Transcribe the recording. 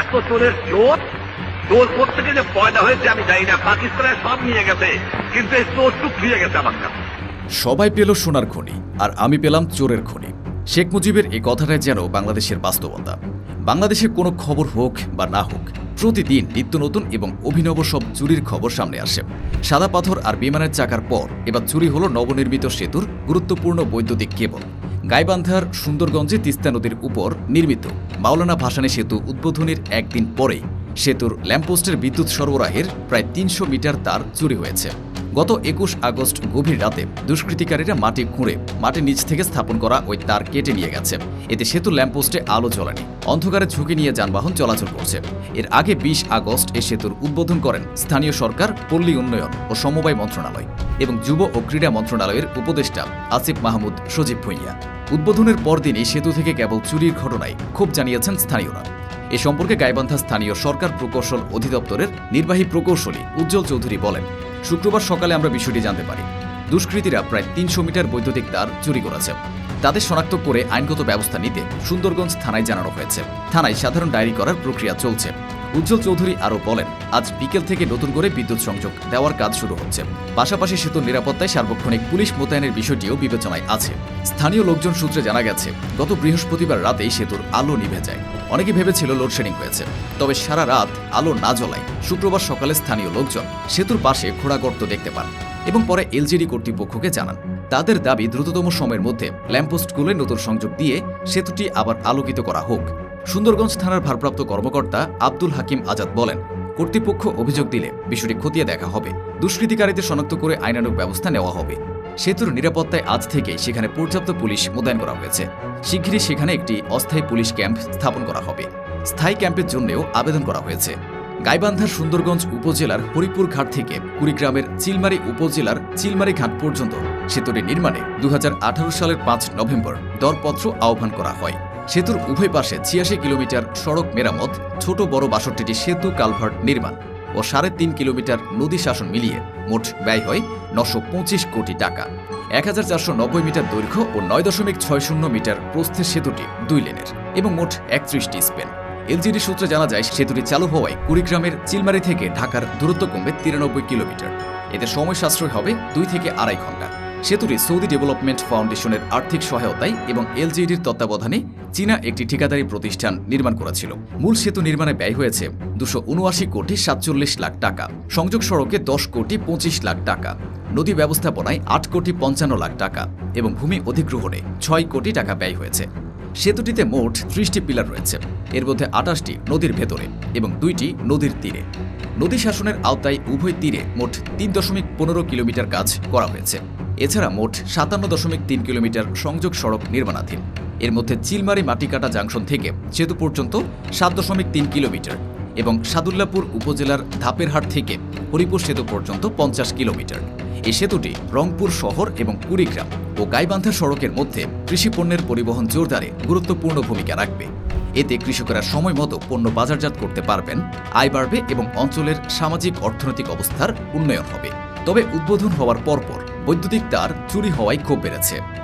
এত চোরের চোর? চোর থেকে যে পয়দা হয়েছে, আমি জানি না। পাকিস্তানের সব নিয়ে গেছে, কিন্তু এই চোর টুক ফিরে গেছে আমার কাছে। সবাই পেল সোনার খনি, আর আমি পেলাম চোরের খনি। শেখ মুজিবের এই কথাটাই যেন বাংলাদেশের বাস্তবতা। বাংলাদেশে কোনো খবর হোক বা না হোক, প্রতিদিন নিত্য নতুন এবং অভিনব সব চুরির খবর সামনে আসে। সাদা পাথর আর বিমানের চাকার পর এবার চুরি হলো নবনির্মিত সেতুর গুরুত্বপূর্ণ বৈদ্যুতিক কেবল। গাইবান্ধার সুন্দরগঞ্জে তিস্তা নদীর উপর নির্মিত মাওলানা ভাসানী সেতু উদ্বোধনের একদিন পরেই সেতুর ল্যাম্পপোস্টের বিদ্যুৎ সরবরাহের প্রায় তিনশো মিটার তার চুরি হয়েছে। গত একুশ আগস্ট গভীর রাতে দুষ্কৃতিকারীরা মাটি খুঁড়ে মাটির নিচ থেকে স্থাপন করা ওই তার কেটে নিয়ে গেছে। এতে সেতু ল্যাম্পপোস্টে আলো জ্বলেনি। অন্ধকারে ঝুঁকি নিয়ে যানবাহন চলাচল করছে। এর আগে বিশ আগস্ট এ সেতুর উদ্বোধন করেন স্থানীয় সরকার, পল্লী উন্নয়ন ও সমবায় মন্ত্রণালয় এবং যুব ও ক্রীড়া মন্ত্রণালয়ের উপদেষ্টা আসিফ মাহমুদ সজীব ভুঁইয়া। উদ্বোধনের পরদিনই সেতু থেকে কেবল চুরির ঘটনায় ক্ষোভ জানিয়েছেন স্থানীয়রা। এ সম্পর্কে গাইবান্ধা স্থানীয় সরকার প্রকৌশল অধিদপ্তরের নির্বাহী প্রকৌশলী উজ্জ্বল চৌধুরী বলেন শুক্রবার সকালে আমরা বিষয়টি জানতে পারি। দুষ্কৃতীরা প্রায় তিনশো মিটার বৈদ্যুতিক তার চুরি করেছে। তাদের শনাক্ত করে আইনগত ব্যবস্থা নিতে সুন্দরগঞ্জ থানায় জানানো হয়েছে। থানায় সাধারণ ডায়েরি করার প্রক্রিয়া চলছে। উজ্জ্বল চৌধুরী আরও বলেন, আজ বিকেল থেকে নতুন করে বিদ্যুৎ সংযোগ দেওয়ার কাজ শুরু হচ্ছে। পাশাপাশি সেতুর নিরাপত্তায় সার্বক্ষণিক পুলিশ মোতায়েনের বিষয়টিও বিবেচনায় আছে। স্থানীয় লোকজন সূত্রে জানা গেছে, গত বৃহস্পতিবার রাতেই সেতুর আলো নিভে যায়। অনেকে ভেবেছিল লোডশেডিং হয়েছে। তবে সারা রাত আলো না জ্বলায় শুক্রবার সকালে স্থানীয় লোকজন সেতুর পাশে খোঁড়া গর্ত দেখতে পান এবং পরে এলজিডি কর্তৃপক্ষকে জানান। তাদের দাবি, দ্রুততম সময়ের মধ্যে ল্যাম্পপোস্টগুলোয় নতুন সংযোগ দিয়ে সেতুটি আবার আলোকিত করা হোক। সুন্দরগঞ্জ থানার ভারপ্রাপ্ত কর্মকর্তা আব্দুল হাকিম আজাদ বলেন, কর্তৃপক্ষ অভিযোগ দিলে বিষয়টি খতিয়ে দেখা হবে। দুষ্কৃতিকারীদের শনাক্ত করে আইনানুগ ব্যবস্থা নেওয়া হবে। সেতুর নিরাপত্তায় আজ থেকে সেখানে পর্যাপ্ত পুলিশ মোতায়েন করা হয়েছে। শিগগিরই সেখানে একটি অস্থায়ী পুলিশ ক্যাম্প স্থাপন করা হবে। স্থায়ী ক্যাম্পের জন্যও আবেদন করা হয়েছে। গাইবান্ধার সুন্দরগঞ্জ উপজেলার হরিপুর ঘাট থেকে কুড়িগ্রামের চিলমারি উপজেলার চিলমারি ঘাট পর্যন্ত সেতুটি নির্মাণে দু হাজার আঠারো সালের পাঁচ নভেম্বর দরপত্র আহ্বান করা হয়। সেতুর উভয় পাশে ছিয়াশি কিলোমিটার সড়ক মেরামত, ছোট বড় বাষট্টিটি সেতু কালভার্ট নির্মাণ ও সাড়ে তিন কিলোমিটার নদী শাসন মিলিয়ে মোট ব্যয় হয় নশো পঁচিশ কোটি টাকা। এক হাজার চারশো নব্বই মিটার দৈর্ঘ্য ও নয় দশমিক ছয় শূন্য মিটার প্রস্থের সেতুটি দুই লেনের এবং মোট একত্রিশটি স্পেন। এলজিডি সূত্রে জানা যায়, সেতুটি চালু হওয়ায় কুড়িগ্রামের চিলমারি থেকে ঢাকার দূরত্ব কমবে তিরানব্বই কিলোমিটার। এতে সময় সাশ্রয় হবে দুই থেকে আড়াই ঘণ্টা। সেতুটি সৌদি ডেভেলপমেন্ট ফাউন্ডেশনের আর্থিক সহায়তায় এবং এলজিডির তত্ত্বাবধানে চীনা একটি ঠিকাদারি প্রতিষ্ঠান নির্মাণ করেছিল। মূল সেতু নির্মাণে ব্যয় হয়েছে দুশো উনআশি কোটি সাতচল্লিশ লাখ টাকা। সংযোগ সড়কে দশ কোটি পঁচিশ লাখ টাকা। নদী ব্যবস্থাপনায় আট কোটি পঞ্চান্ন লাখ টাকা এবং ভূমি অধিগ্রহণে ছয় কোটি টাকা ব্যয় হয়েছে। সেতুটিতে মোট ত্রিশটি পিলার রয়েছে। এর মধ্যে আটাশটি নদীর ভেতরে এবং দুইটি নদীর তীরে। নদী শাসনের আওতায় উভয় তীরে মোট তিন দশমিক পনেরো কিলোমিটার কাজ করা হয়েছে। এছাড়া মোট সাতান্ন দশমিক তিন কিলোমিটার সংযোগ সড়ক নির্মাণাধীন। এর মধ্যে চিলমারি মাটিকাটা জাংশন থেকে সেতু পর্যন্ত সাত দশমিক তিন কিলোমিটার এবং সাদুল্লাপুর উপজেলার ধাপেরহাট থেকে হরিপুর সেতু পর্যন্ত পঞ্চাশ কিলোমিটার। এই সেতুটি রংপুর শহর এবং কুড়িগ্রাম ও গাইবান্ধা সড়কের মধ্যে কৃষি পণ্যের পরিবহন জোরদারে গুরুত্বপূর্ণ ভূমিকা রাখবে। এতে কৃষকেরা সময় মতো পণ্য বাজারজাত করতে পারবেন, আয় বাড়বে এবং অঞ্চলের সামাজিক অর্থনৈতিক অবস্থার উন্নয়ন হবে। তবে উদ্বোধন হওয়ার পরপর বৈদ্যুতিক তার চুরি হওয়ায় ক্ষোভ বেড়েছে।